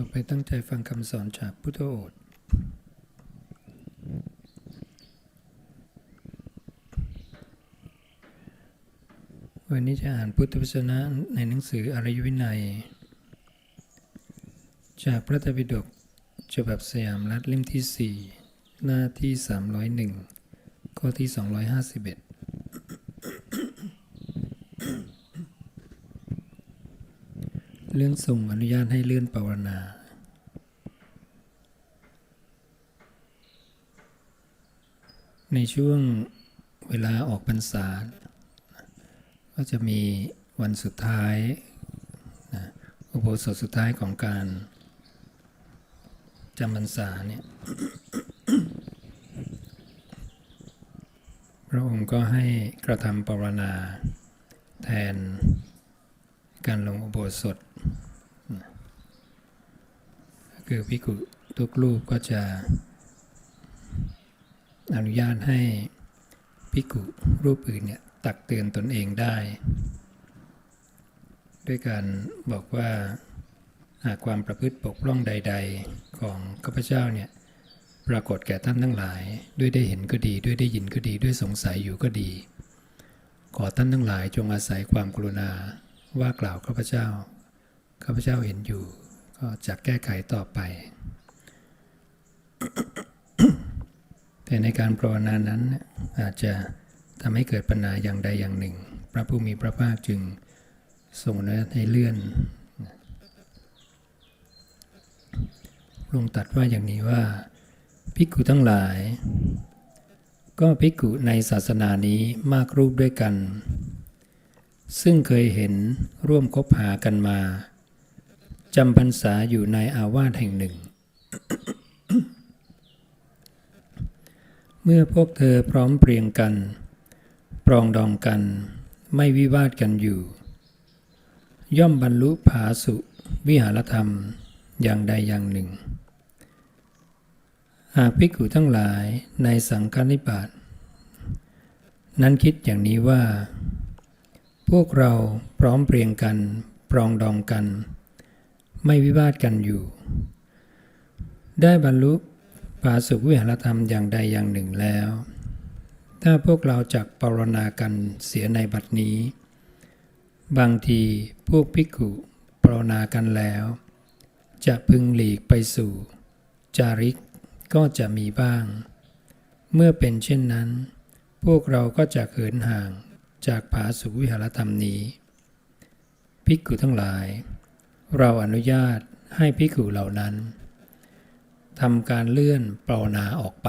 ต่อไปตั้งใจฟังคำสอนจากพุทธโอษฐ์วันนี้จะอ่านพุทธวจนะในหนังสืออริยวินัย จากพระตรปิฎกฉบับสยามรัฐเล่มที่ 4 หน้าที่ 301 ข้อที่ 251เรื่องส่งอนุญาตให้เลื่อนปวารณา ในช่วงเวลาออกพรรษา ก็จะมีวันสุดท้ายนะอุโบสถสุดท้ายของการจำพรรษาเนี่ยพระองค์ก็ให้กระทำปรณา แทนการลงอุโบสถ คือพิกุทุกรูปก็จะ อนุญาตให้พิกุรูปอื่นเนี่ยตักเตือนตนเองได้ ด้วยการบอกว่าหากความประพฤติปกพร่องใด ๆ ของข้าพเจ้าเนี่ยปรากฏแก่ท่านทั้งหลาย ด้วยได้เห็นก็ดี ด้วยได้ยินก็ดีด้วยสงสัยอยู่ก็ดี ขอท่านทั้งหลายจงอาศัยความกรุณาว่ากล่าวข้าพเจ้าข้าพเจ้าเห็นอยู่ ก็จะแก้ไขต่อไป แต่ในการภาวนานั้นอาจจะทำให้เกิดปัญหาอย่างใดอย่างหนึ่ง พระผู้มีพระภาคจึงทรงนุญาตให้เลื่อนพระองตัดว่าอย่างนี้ว่าภิกขุทั้งหลาย ก็ภิกขุในศาสนานี้มากรูปด้วยกัน ซึ่งเคยเห็นร่วมคบหากันมาจำพรรษาอยู่ในอาวาสแห่งหนึ่ง เมื่อพวกเธอพร้อมเพรียงกัน ปรองดองกัน ไม่วิวาทกันอยู่ ย่อมบรรลุผาสุวิหารธรรมอย่างใดอย่างหนึ่งหากภิกขุทั้งหลายในสังฆนิบาตนั้นคิดอย่างนี้ว่า พวกเราพร้อมเพรียงกัน ปรองดองกัน ไม่วิวาทกันอยู่ ได้บรรลุ ปาสุขวิหารธรรมอย่างใดอย่างหนึ่งแล้ว ถ้าพวกเราจักปรณากันเสียในบัดนี้ บางทีพวกภิกขุปรณากันแล้ว จะพึงหลีกไปสู่ จาริกก็จะมีบ้าง เมื่อเป็นเช่นนั้น พวกเราก็จะเขินห่างจากผาสุขวิหารธรรมนี้ภิกขุทั้งหลาย เราอนุญาตให้ภิกขุเหล่านั้น ทำการเลื่อนปรนาออกไป